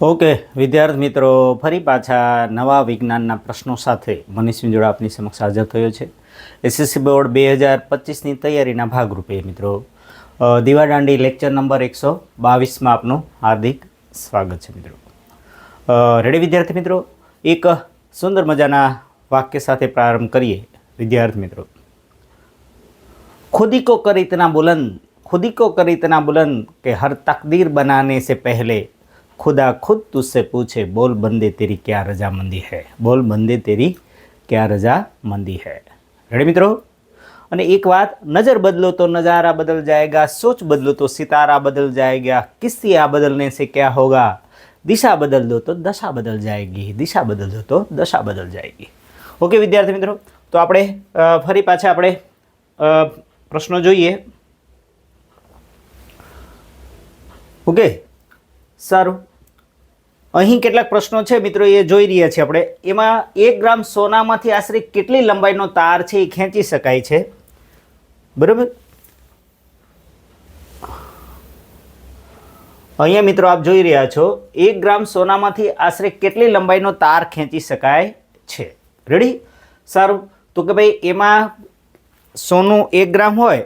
Okay, વિદ્યાર્થી મિત્રો, ફરી પાછા નવા વિજ્ઞાનના પ્રશ્નો સાથે મનીષ મિંજોડા આપની સમક્ષ હાજર થયો છે. એસએસસી બોર્ડ બે હજાર પચીસની તૈયારીના ભાગરૂપે મિત્રો દીવાદાંડી લેક્ચર નંબર એકસો બાવીસમાં આપનું હાર્દિક સ્વાગત છે મિત્રો. રેડી વિદ્યાર્થી મિત્રો, એક સુંદર મજાના વાક્ય સાથે પ્રારંભ કરીએ. વિદ્યાર્થી મિત્રો, ખુદીકો કરી ઇતના બુલંદ, ખુદીકો કરી ઇતના બુલંદ કે હર તકદીર બનાને સે પહેલે खुदा खुद પૂછે બોલ બંદે તેરી तेरी રજા મંદી હૈ બોલ બંદે તેરી ક્યાં રજામંદી હૈ રેડી મિત્રો અને એક વાત, નજર બદલો તો નજારા બદલ જાયગા, સોચ બદલો તો સિતારા બદલ જાયગા કિસ્તિયા બદલને સે ક્યા હોગા? દિશા બદલ દો તો દશા બદલ જાયગી, દિશા બદલ દો તો દશા બદલ જાયગી. ઓકે વિદ્યાર્થી મિત્રો, તો આપણે ફરી પાછા આપણે પ્રશ્નો જોઈએ. ઓકે સારું. અહીં કેટલાક પ્રશ્નો છે મિત્રો, એ જોઈ રહ્યા છીએ આપણે. એમાં એક ગ્રામ સોનામાંથી આશરે કેટલી લંબાઈનો તાર છે એ ખેંચી શકાય છે? બરાબર? અહીંયા મિત્રો આપ જોઈ રહ્યા છો, એક ગ્રામ સોનામાંથી આશરે કેટલી લંબાઈનો તાર ખેંચી શકાય છે? રેડી સારું. તો કે ભાઈ, એમાં સોનું એક ગ્રામ હોય,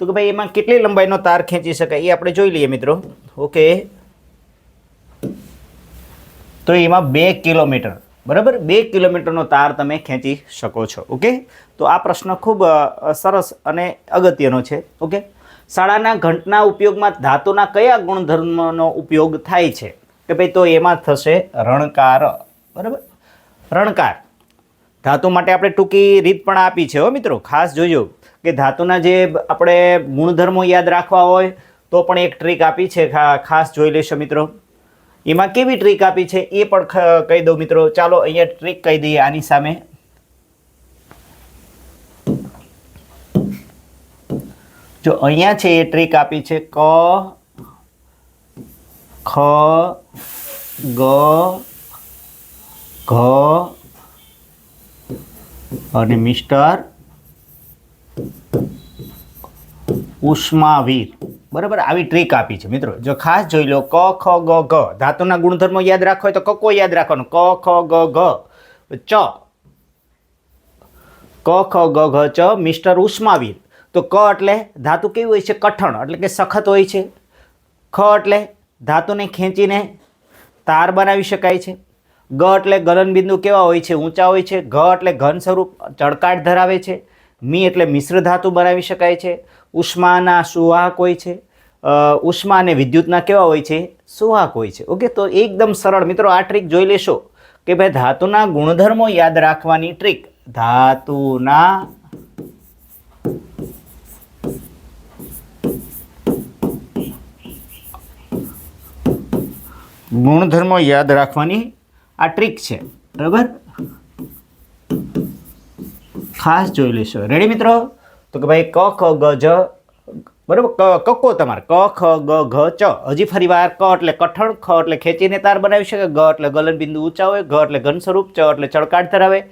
તો કે ભાઈ, એમાં કેટલી લંબાઈનો તાર ખેંચી શકાય એ આપણે જોઈ લઈએ મિત્રો. ઓકે તો એમાં બે કિલોમીટર, બરાબર? બે કિલોમીટરનો તાર તમે ખેંચી શકો છો, ઓકે? તો આ પ્રશ્ન ખૂબ સરસ અને અગત્યનો છે, ઓકે? શાળાના ઘંટના ઉપયોગમાં ધાતુના કયા ગુણધર્મનો ઉપયોગ થાય છે? કે ભાઈ તો એમાં થશે રણકાર, બરાબર? રણકાર. ધાતુ માટે આપણે ટૂંકી રીત પણ આપી છે, હો મિત્રો. ખાસ જોજો કે ધાતુના જે આપણે ગુણધર્મો યાદ રાખવા હોય તો પણ એક ટ્રીક આપી છે ખાસ જોઈ લેશો મિત્રો. એમાં કેવી ટ્રીક આપી છે એ પણ કહી દઉં મિત્રો. ચાલો અહીંયા ટ્રીક કહી દઈએ આની સામે. જો અહીંયા છે એ ટ્રીક આપી છે ક, ખ, ગ, ઘ, અને મિસ્ટર ઉષ્માવીર. બરાબર, આવી ટ્રીક આપી છે. મિત્રો, જો ખાસ જોઈ લો, ક, ખ, ગ, ઘ. ધાતુના ગુણધર્મો યાદ રાખો હોય તો કકો યાદ રાખવાનો. ક, ખ, ગ, ઘ. ચ. ક, ખ, ગ, ઘ, ચ, મિસ્ટર ઉષ્માવીર. તો ક એટલે ધાતુ કેવી હોય છે? કઠણ, એટલે કે સખત હોય છે. ખ એટલે ધાતુને ખેંચીને તાર બનાવી શકાય છે. ગ એટલે ગલનબિંદુ કેવા હોય છે? ઊંચા હોય છે. ઘ એટલે ઘન સ્વરૂપ ચળકાટ ધરાવે છે. મી એટલે મિશ્ર ધાતુ બનાવી શકાય છે. ઉષ્માના સુવાહક હોય છે? ઉષ્મા અને વિદ્યુતના કેવા હોય છે? સુવાહક હોય છે. ઓકે, તો એકદમ સરળ. મિત્રો, આ ટ્રીક જોઈ લેશો કે ભાઈ ધાતુના ગુણધર્મો યાદ રાખવાની ટ્રીક ધાતુના ગુણધર્મો યાદ રાખવાની આ ટ્રીક છે. બરાબર? ખાસ જોઈ લેશો. રેડી મિત્રો? તો કે ભાઈ ક, ખ, ગ, જ. બરાબર? ક, કક્કો તમારે. ક, ખ, ગ, ઘ, ચ. હજી ફરી વાર ક એટલે કઠણ, ખ એટલે ખેંચીને તાર બનાવી શકે. ગ એટલે ગલનબિંદુ ઊંચા હોય. ઘ એટલે ઘન સ્વરૂપ ચ એટલે ચળકાટ ધરાવે.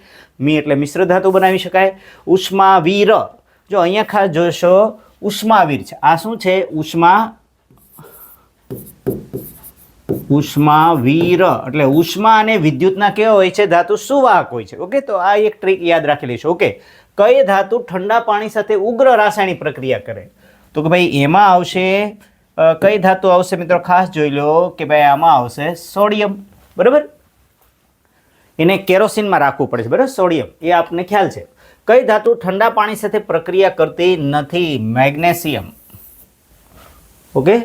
મી એટલે મિશ્ર ધાતુ બનાવી શકાય. ઉષ્માવીર. જો અહીંયા ખાસ જોશો, ઉષ્માવીર છે. આ શું છે? ઉષ્મા ઉષ્માવીર. એટલે ઉષ્મા અને વિદ્યુતના કેવા હોય છે? ધાતુ સુવાહક હોય છે. ઓકે? તો આ એક ટ્રીક યાદ રાખી લઈશું. ઓકે? કઈ ધાતુ ઠંડા પાણી સાથે ઉગ્ર રાસાયણિક પ્રક્રિયા કરે? તો કે ભાઈ એમાં આવશે કઈ ધાતુ આવશે મિત્રો? ખાસ જોઈ લો કે ભાઈ આમાં આવશે સોડિયમ. બરાબર? એને કેરોસીનમાં રાખવું પડે છે, બરાબર? સોડિયમ. એ આપને ખ્યાલ છે. કઈ ધાતુ ઠંડા પાણી સાથે પ્રક્રિયા કરતી નથી? મેગ્નેશિયમ. ઓકે?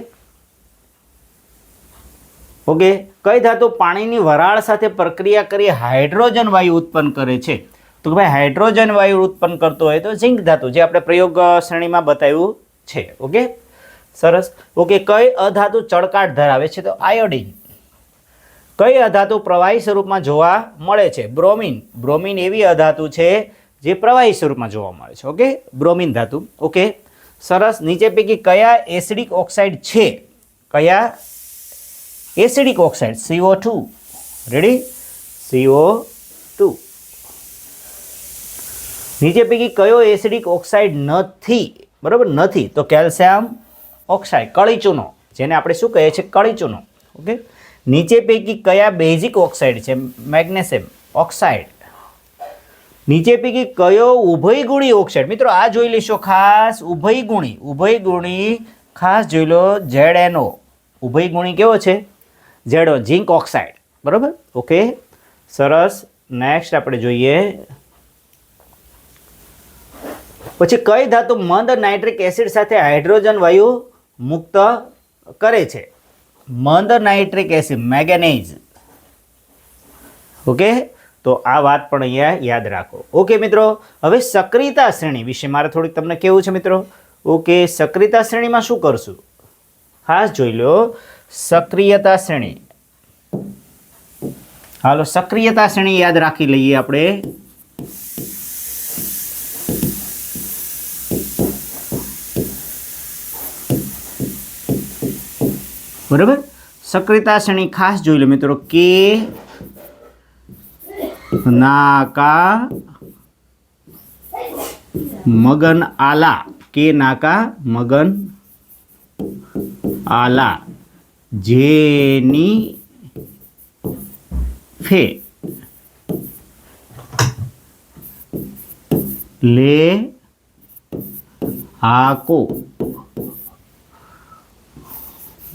ઓકે? કઈ ધાતુ પાણીની વરાળ સાથે પ્રક્રિયા કરી હાઇડ્રોજન વાયુ ઉત્પન્ન કરે છે? તો કે ભાઈ હાઇડ્રોજન વાયુ ઉત્પન્ન કરતો હોય તો ઝીંક ધાતુ, જે આપણે પ્રયોગ શ્રેણીમાં બતાવ્યું છે, ઓકે? સરસ. ઓકે, કઈ અધાતુ ચળકાટ ધરાવે છે? તો આયોડિન. કઈ અધાતુ પ્રવાહી સ્વરૂપમાં જોવા મળે છે? બ્રોમિન. બ્રોમિન એવી અધાતુ છે જે પ્રવાહી સ્વરૂપમાં જોવા મળે છે, ઓકે? બ્રોમિન ધાતુ, ઓકે? સરસ. નીચે પૈકી કયા એસિડિક ઓક્સાઇડ છે? કયા? Acidic oxide? CO two. Ready? CO two નીચે પૈકી કયો એસિડિક ઓક્સાઇડ નથી? બરાબર? નથી. તો કેલ્શિયમ ઓક્સાઇડ કળી ચૂનો જેને આપણે શું કહીએ છીએ? કળી ચૂનો ઓકે? નીચે પૈકી કયા બેઝિક ઓક્સાઇડ છે? Magnesium oxide. નીચે પૈકી કયો ઉભયગુણી ઓક્સાઇડ? મિત્રો, આ જોઈ લેશો ખાસ ઉભયગુણી. ઉભયગુણી, ખાસ જોઈ લો ઝેડ એનો ઉભયગુણી કેવો છે? ઝેડો, ઝિંક ઓક્સાઇડ. બરાબર? ઓકે? સરસ. નેક્સ્ટ આપણે જોઈએ પછી કઈ ધાતુ મંદ નાઇટ્રિક એસિડ સાથે હાઇડ્રોજન વાયુ મુક્ત કરે છે? મંદ નાઇટ્રિક એસિડ, મેગેનેઝ. ઓકે? તો આ વાત પણ અહીંયા યાદ રાખો. ઓકે મિત્રો, હવે સક્રિયતા શ્રેણી વિશે મારે થોડીક તમને કેવું છે મિત્રો. ઓકે, સક્રિયતા શ્રેણીમાં શું કરશું? ખાસ જોઈ લો. સક્રિયતા શ્રેણી. હાલો, સક્રિયતા શ્રેણી યાદ રાખી લઈએ આપણે. બરાબર? સક્રિયતા શ્રેણી ખાસ જોઈ લો મિત્રો. કે નાકા મગન આલા. કે નાકા મગન આલા. જેની ફે. લે હાકો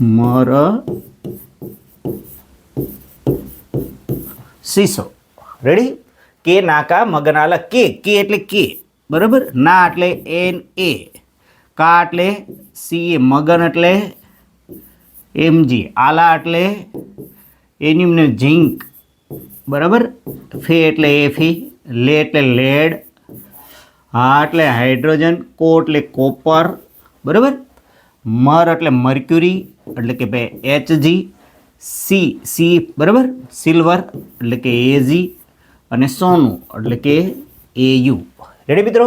મર સીસો. રેડી કે નાકા મગનાલા કે કે એટલે કે. બરાબર? ના એટલે એન એ. કા એટલે સી એ, મગન એટલે એમજી આલા એટલે એન્યુમને ઝિંક. બરાબર? ફે એટલે એફી લે એટલે લેડ. હા એટલે હાઇડ્રોજન, કો એટલે કોપર. બરાબર? મર એટલે મર્ક્યુરી. એટલે કે ભાઈ એચજી સી સી બરાબર? સિલ્વર એટલે કે એજી અને સોનું, એટલે કે એયુ રેડી મિત્રો?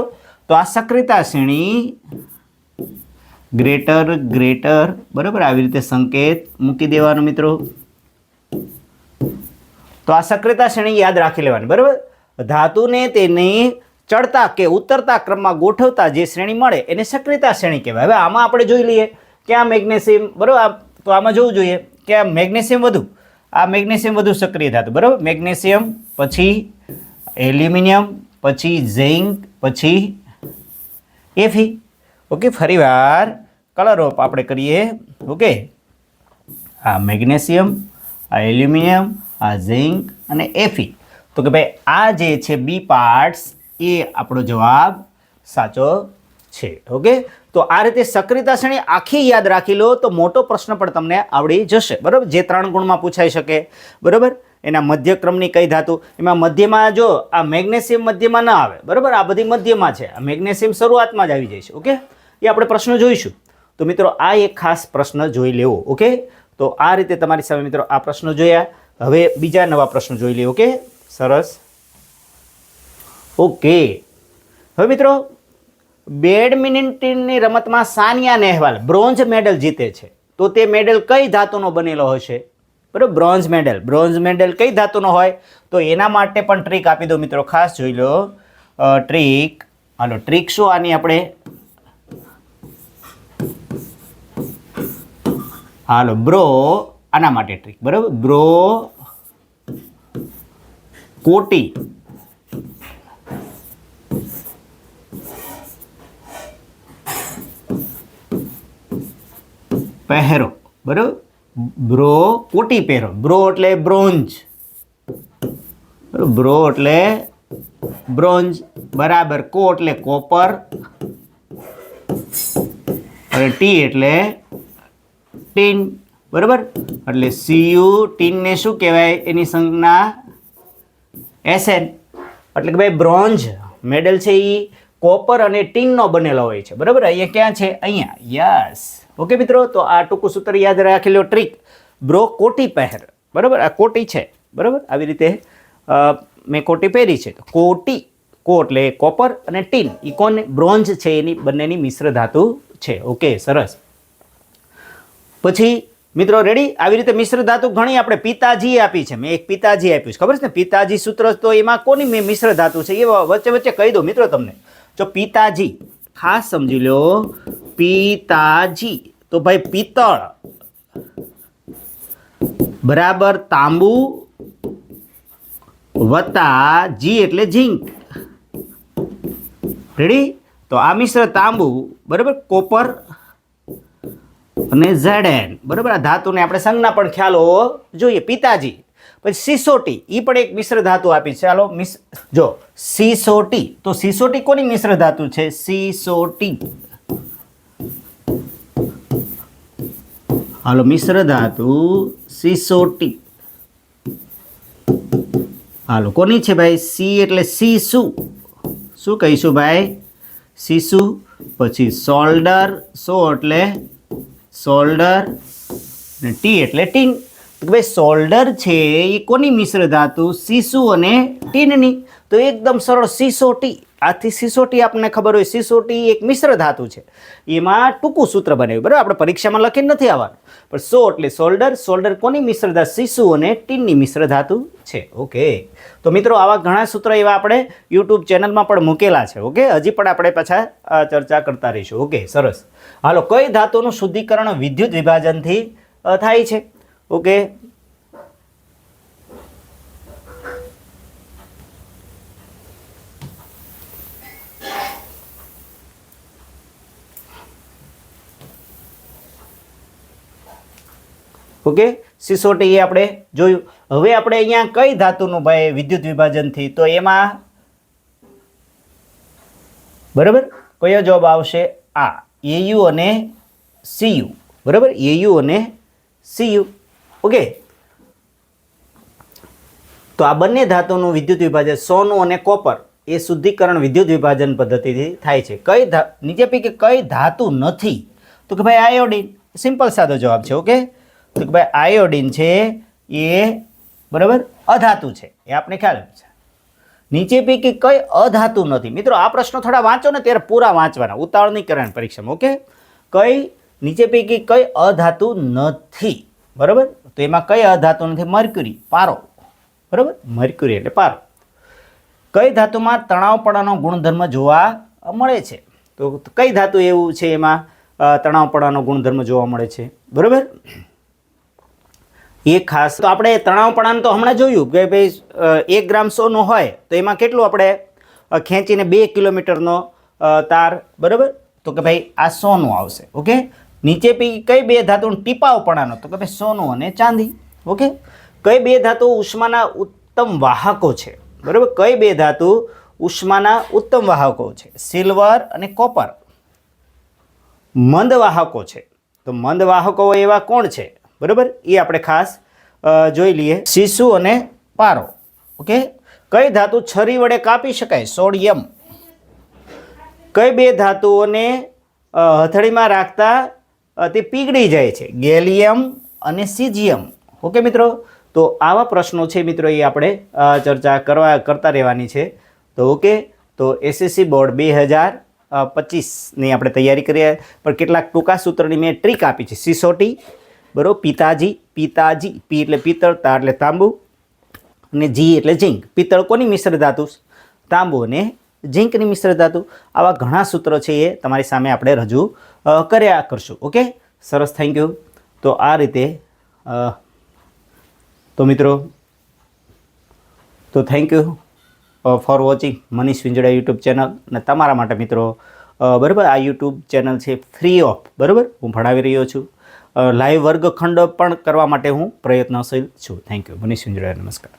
તો આ સક્રિયતા શ્રેણી ગ્રેટર ગ્રેટર, બરાબર? આવી રીતે સંકેત મૂકી દેવાનો મિત્રો. તો આ સક્રિયતા શ્રેણી યાદ રાખી લેવાની, બરાબર? ધાતુને તેની ચડતા કે ઉતરતા ક્રમમાં ગોઠવતા જે શ્રેણી મળે એને સક્રિયતા શ્રેણી કહેવાય. હવે આમાં આપણે જોઈ લઈએ. કે આ મેગ્નેશિયમ, બરાબર? તો આમાં જોવું જોઈએ કે આ મેગ્નેશિયમ વધુ. આ મેગ્નેશિયમ વધુ સક્રિય ધાતુ, બરાબર? મેગ્નેશિયમ, પછી એલ્યુમિનિયમ, પછી ઝિંક, પછી એફી. ઓકે, ફરીવાર કલર ઓફ આપણે કરીએ. ઓકે? આ મેગ્નેશિયમ, આ એલ્યુમિનિયમ, આ ઝિંક અને એફી. તો કે ભાઈ, આ જે છે બી પાર્ટ્સ, એ આપણો જવાબ સાચો છે. ઓકે? તો આ રીતે સક્રિયતા શ્રેણી આખી યાદ રાખી લો તો મોટો પ્રશ્ન પણ તમને આવડી જશે. બરાબર? જે ત્રણ ગુણમાં પૂછાઈ શકે. બરાબર? એના મધ્યક્રમની કઈ ધાતુ? એમાં મધ્યમાં જો આ મેગ્નેશિયમ મધ્યમાં ના આવે, બરાબર? આ બધી મધ્યમાં છે. આ મેગ્નેશિયમ શરૂઆતમાં જ આવી જાય છે, ઓકે? એ આપણે પ્રશ્ન જોઈશું. તો મિત્રો, આ એક ખાસ પ્રશ્ન જોઈ લેવો, ઓકે? તો આ રીતે તમારી સામે મિત્રો આ પ્રશ્નો જોયા. હવે બીજા નવા પ્રશ્નો જોઈ લઈએ ઓકે? સરસ. ઓકે. હવે મિત્રો બેડમિન્ટનની રમતમાં સાનિયા નેહવાલ બ્રોન્ઝ મેડલ જીતે છે. તો તે મેડલ કઈ ધાતુનો બનેલો હશે? બરાબર, બ્રોન્ઝ મેડલ. બ્રોન્ઝ મેડલ કઈ ધાતુનો હોય? તો એના માટે પણ ટ્રીક આપી દો મિત્રો. ખાસ જોઈ લો. ટ્રીક. હાલો, ટ્રીક શું આની આપણે? હાલો, બ્રો આના માટે ટ્રીક. બરાબર, બ્રો કોટી. પહેરો. બરાબર? બ્રો કોટી પહેરો. બ્રો એટલે બ્રોન્ઝ બ્રો એટલે બ્રોન્ઝ બરાબર. કો એટલે કોપર. અને ટી એટલે ટીન. બરાબર? એટલે સીયુ ટીનને શું કહેવાય? એની સંજ્ઞા એસએન એટલે કે ભાઈ બ્રોન્ઝ મેડલ છે એ કોપર અને ટીનનો બનેલો હોય છે. બરાબર? અહીંયા ક્યાં છે? અહીંયા. યસ. ઓકે મિત્રો, તો આ ટૂંકું સૂત્ર યાદ રાખી લો ટ્રીક બ્રો કોટી પહેર. બરાબર? આ કોટી છે. બરાબર? આવી રીતે મેં કોટી પહેરી છે. કોટી, કો એટલે કોપર અને ટીન. એ કોને બ્રોન્ઝ છે એની, બંનેની મિશ્ર ધાતુ છે. ઓકે, સરસ. પછી, મિત્રો રેડી આવી રીતે મિશ્ર ધાતુ ઘણી આપણે પિતાજી આપી છે. મેં એક પિતાજી આપ્યું છે. ખબર છે ને? પિતાજી સૂત્ર તો એમાં કોની મેં, મિશ્ર ધાતુ છે? એ વચ્ચે વચ્ચે કહી દો મિત્રો તમને. જો પિતાજી, ખાસ સમજી લો પિતાજી. તો ભાઈ પિત્તળ. બરાબર, તાંબુ વત્તા જી એટલે ઝીંક. રેડી તો આ મિશ્ર તાંબુ, બરાબર, કોપર અને ઝેડેન. બરાબર, આ ધાતુને આપણે સંજ્ઞા પણ ખ્યાલ હોવો જોઈએ. પિતાજી. પછી સિસોટી એ પણ એક મિશ્ર ધાતુ આપી ચાલો, મિસ જો, સિસોટી. તો સિસોટી કોની મિશ્ર ધાતુ છે? સિસોટી. હાલો, મિશ્ર ધાતુ સિસોટી. હાલો, કોની છે ભાઈ? સી એટલે સીસુ. શું કહીશું ભાઈ? સીસુ, પછી સોલ્ડર, સો એટલે સોલ્ડર, ને ટી એટલે ટીન. ભાઈ, સોલ્ડર છે એ કોની મિશ્ર ધાતુ? સીસુ અને ટીનની. તો એકદમ સરળ સિસોટી. આથી સિસોટી આપણને ખબર હોય, સિસોટી એક મિશ્ર ધાતુ છે. એમાં ટૂંકું સૂત્ર બનાવ્યું, બરાબર? આપણે પરીક્ષામાં લખીને નથી આવવાનું. પણ સો એટલે સોલ્ડર શોલ્ડર કોની મિશ્ર ધાતુ? અને ટીનની મિશ્ર ધાતુ છે. ઓકે. તો મિત્રો, આવા ઘણા સૂત્રો એવા આપણે યુટ્યુબ ચેનલમાં પણ મૂકેલા છે, ઓકે? હજી પણ આપણે પાછા ચર્ચા કરતા રહીશું, ઓકે? સરસ. હાલો, કઈ ધાતુનું શુદ્ધિકરણ વિદ્યુત વિભાજનથી થાય છે? ઓકે? ઓકે? સિસોટી એ આપણે જોયું. હવે આપણે અહીંયા કઈ ધાતુનું ભાઈ વિદ્યુત વિભાજનથી તો એમાં બરાબર? કયો જવાબ આવશે? આ. એયુ અને સીયુ બરાબર? એયુ અને સીયુ ઓકે? તો આ બંને ધાતુનું વિદ્યુત વિભાજન સોનું અને કોપર એ શુદ્ધિકરણ વિદ્યુત વિભાજન પદ્ધતિથી થાય છે. કઈ નીચે પૈકી કઈ ધાતુ નથી? તો કે ભાઈ આયોડિન સિમ્પલ સાદો જવાબ છે, ઓકે? તો કે ભાઈ આયોડિન છે એ બરાબર અધાતુ છે, એ આપણે ખ્યાલ છે. નીચે પૈકી કઈ અધાતુ નથી. મિત્રો, આ પ્રશ્નો થોડા વાંચો ને ત્યારે પૂરા વાંચવાના. ઉતાવળ નહીં કરવાની પરીક્ષામાં, ઓકે? કઈ નીચે પૈકી કઈ અધાતુ નથી. બરાબર? તો એમાં કઈ અધાતુ નથી? મર્ક્યુરી, પારો. બરાબર? મર્ક્યુરી એટલે પારો. કઈ ધાતુમાં તણાવપણાનો ગુણધર્મ જોવા મળે છે? તો કઈ ધાતુ એવું છે એમાં? તણાવપણાનો ગુણધર્મ જોવા મળે છે. બરાબર? એ ખાસ. તો આપણે તણાવપણાનું તો હમણાં જોયું કે ભાઈ એક ગ્રામ સોનું હોય તો એમાં કેટલું આપણે ખેંચીને બે કિલોમીટરનો તાર, બરાબર? તો કે ભાઈ, આ સોનું આવશે, ઓકે? નીચે પી કઈ બે ધાતુનું ટીપાવપણાનો તો કે ભાઈ, સોનું અને ચાંદી, ઓકે? કઈ બે ધાતુ ઉષ્માના ઉત્તમ વાહકો છે, બરાબર? કઈ બે ધાતુ ઉષ્માના ઉત્તમ વાહકો છે? સિલ્વર અને કોપર. મંદ વાહકો છે. તો મંદ વાહકો એવા કોણ છે? બરાબર? એ આપણે ખાસ જોઈ લઈએ. શીશુ અને પારો. ઓકે? કઈ ધાતુ છરી વડે કાપી શકાય? સોડિયમ. કઈ બે ધાતુઓને હથળીમાં રાખતા તે પીગળી જાય છે? ગેલિયમ અને સીજીયમ ઓકે મિત્રો? તો આવા પ્રશ્નો છે મિત્રો એ આપણે ચર્ચા કરવા, કરતા રહેવાની છે. તો ઓકે? તો એસએસસી બોર્ડ બે હજાર પચીસની આપણે તૈયારી કરીએ પણ કેટલાક ટૂંકા સૂત્રની મેં ટ્રીક આપી છે. સિસોટી બરાબર? પિતાજી પિતાજી, પી એટલે પિત્તળ, તા એટલે તાંબુ અને જી એટલે ઝીંક. પિત્તળ કોની મિશ્ર ધાતુ? તાંબુ અને ઝીંકની મિશ્ર ધાતુ. આવા ઘણા સૂત્રો છે એ તમારી સામે આપણે રજૂ કર્યા કરશું, ઓકે? સરસ, થેન્ક યુ. તો આ રીતે તો મિત્રો, તો thank you for watching Manish Vinjda YouTube channel અને તમારા માટે મિત્રો બરાબર? આ યુટ્યુબ ચેનલ છે ફ્રી ઓફ બરાબર? હું ભણાવી રહ્યો છું. લાઈવ વર્ગખંડ પણ કરવા માટે હું પ્રયત્નશીલ છું. થેન્ક યુ મનીષ વિંજડા નમસ્કાર.